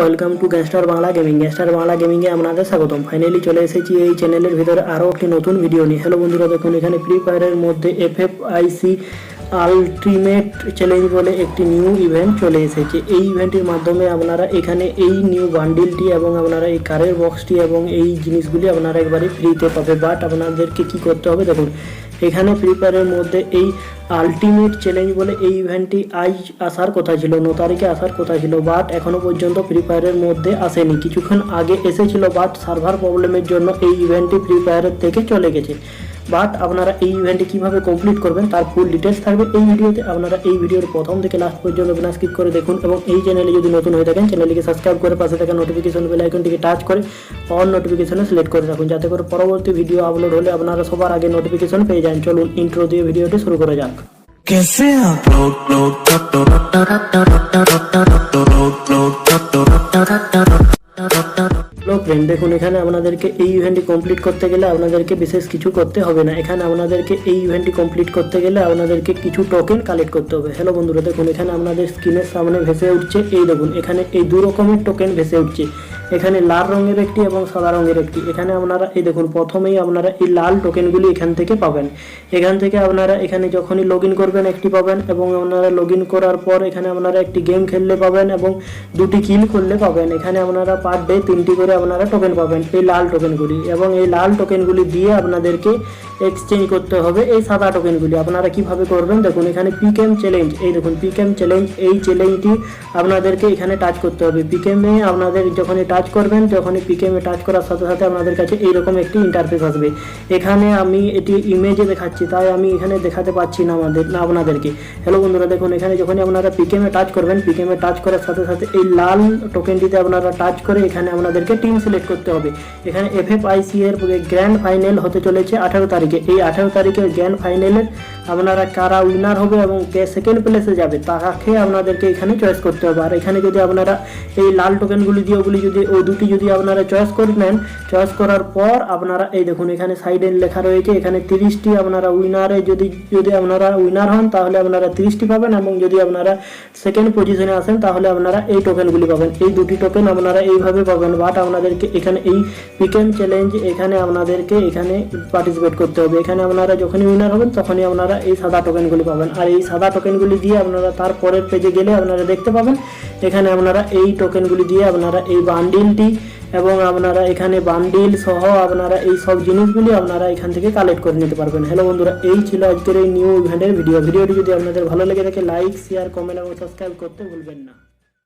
Welcome to gangster Bangla gaming gangster Bangla গেমিংয়ে আপনাদের স্বাগতম। Finally চলে এসেছি এই চ্যানেলের ভিতরে আরও একটি নতুন ভিডিও নিয়ে। হ্যালো বন্ধুরা, দেখুন এখানে ফ্রি ফায়ারের মধ্যে F F I C ultimate challenge বলে একটি নিউ ইভেন্ট চলে এসেছে। এই ইভেন্টের মাধ্যমে আপনারা এখানে এই নিউ বান্ডিলটি এবং আপনারা এই কারের বক্সটি এবং এই জিনিসগুলি আপনারা একবারে ফ্রিতে পাবে। বাট আপনাদেরকে কি করতে হবে দেখুন, এখানে ফ্রি ফায়ারের মধ্যে এই আলটিমেট চ্যালেঞ্জ বলে এই ইভেন্টটি আজ আসার কথা ছিল, ন তারিখে আসার কথা ছিল বাট এখনও পর্যন্ত ফ্রি ফায়ারের মধ্যে আসেনি। কিছুক্ষণ আগে এসেছিল বাট সার্ভার প্রবলেমের জন্য এই ইভেন্টটি ফ্রি ফায়ারের থেকে চলে গেছে। বাট আপনারা এই ইভেন্টটি কিভাবে কমপ্লিট করবেন তার ফুল ডিটেলস থাকবে এই ভিডিওতে আপনারা এই ভিডিওর প্রথম থেকে লাস্ট পর্যন্ত আপনারা স্কিপ করে দেখুন এবং এই চ্যানেলে যদি নতুন হয়ে থাকেন চ্যানেলটিকে সাবস্ক্রাইব করে পাশে থাকা নোটিফিকেশন বেল আইকনটিকে টাচ করে অন নোটিফিকেশনে সিলেক্ট করে রাখুন যাতে করে পরবর্তী ভিডিও আপলোড হলে আপনারা সবার আগে নোটিফিকেশন পেয়ে যান চলুন ইন্ট্রো দিয়ে ভিডিওটি শুরু করা যাক कैसे आप হ্যালো ফ্রেন্ড দেখুন, এখানে আপনাদেরকে এই ইভেন্টটি কমপ্লিট করতে গেলে আপনাদেরকে বিশেষ কিছু করতে হবে না। এখানে আপনাদেরকে এই ইভেন্টটি কমপ্লিট করতে গেলে আপনাদেরকে কিছু টোকেন কালেক্ট করতে হবে। হ্যালো বন্ধুরা, দেখুন, এখানে আপনাদের স্ক্রিনের সামনে ভেসে উঠছে। এই দেখুন, এখানে এই দু রকমের টোকেন ভেসে উঠছে। এখানে লাল রঙের একটি এবং সাদা রঙের একটি। এখানে আপনারা, এই দেখুন, প্রথমেই আপনারা এই লাল টোকেনগুলি এখান থেকে পাবেন। এখান থেকে আপনারা এখানে যখনই লগ করবেন, একটি পাবেন এবং আপনারা লগ করার পর এখানে আপনারা একটি গেম খেললে পাবেন এবং দুটি কিল করলে পাবেন। এখানে আপনারা পার ডে তিনটি করে আপনারা টোকেন পাবেন, এই লাল টোকেনগুলি এবং এই লাল টোকেনগুলি দিয়ে আপনাদেরকে এক্সচেঞ্জ করতে হবে এই সাদা টোকেনগুলি আপনারা কীভাবে করবেন? দেখুন, এখানে পিকেম চ্যালেঞ্জ এই দেখুন পিকেম চ্যালেঞ্জ এই চ্যালেঞ্জটি আপনাদেরকে এখানে টাচ করতে হবে। পিকেমে আপনাদের যখনই টাচ করবেন তখনই পিকেমে টাচ করার সাথে সাথে আপনাদের কাছে এইরকম একটি ইন্টারফেস আসবে। এখানে আমি এটি ইমেজে দেখাচ্ছি, তাই আমি এখানে দেখাতে পাচ্ছি না আমাদের, না আপনাদেরকে। হ্যালো বন্ধুরা, দেখুন, এখানে যখনই আপনারা পিকেমে টাচ করবেন পিকেমে টাচ করার সাথে সাথে এই লাল টোকেনটিতে আপনারা টাচ করে এখানে আপনাদেরকে টিম সিলেক্ট করতে হবে। এখানে এফ এফ আইসি এর গ্র্যান্ড ফাইনাল হতে চলেছে আঠারো তারিখে। এই আঠারো তারিখের গ্র্যান্ড ফাইনালের আপনারা কারা উইনার হবে এবং কে সেকেন্ড প্লেসে যাবে, তাকে আপনাদেরকে এখানে চয়েস করতে হবে। আর এখানে যদি আপনারা এই লাল টোকেনগুলি দিয়ে ওগুলি যদি ওই দুটি যদি আপনারা চয়েস করে নেন চয়েস করার পর আপনারা, এই দেখুন এখানে সাইডে লেখা রয়েছে, এখানে তিরিশটি আপনারা উইনারে যদি যদি আপনারা উইনার হন, তাহলে আপনারা তিরিশটি পাবেন এবং যদি আপনারা সেকেন্ড পজিশনে আসেন, তাহলে আপনারা এই টোকেনগুলি পাবেন। এই দুটি টোকেন আপনারা এইভাবে পাবেন বাট আপনাদেরকে এখানে এই পিকেন চ্যালেঞ্জ এখানে আপনাদেরকে এখানে পার্টিসিপেট করতে হবে। এখানে আপনারা যখনই উইনার হবেন, তখনই আপনারা এই সাদা টোকেনগুলি পাবেন। আর এই সাদা টোকেনগুলি দিয়ে আপনারা তার পরের পেজে গেলে আপনারা দেখতে পাবেন, এখানে আপনারা এই টোকেনগুলি দিয়ে আপনারা এই বান্ডিলটি এবং আপনারা এখানে বান্ডিল সহ আপনারা এই সব জিনিসগুলি আপনারা এখান থেকে কালেক্ট করে নিতে পারবেন। হ্যালো বন্ধুরা, এই ছিল আজকের এই নিউ ইভেন্টের ভিডিও ভিডিওটি যদি আপনাদের ভালো লেগে থাকে লাইক শেয়ার কমেন্ট এবং সাবস্ক্রাইব করতে ভুলবেন না।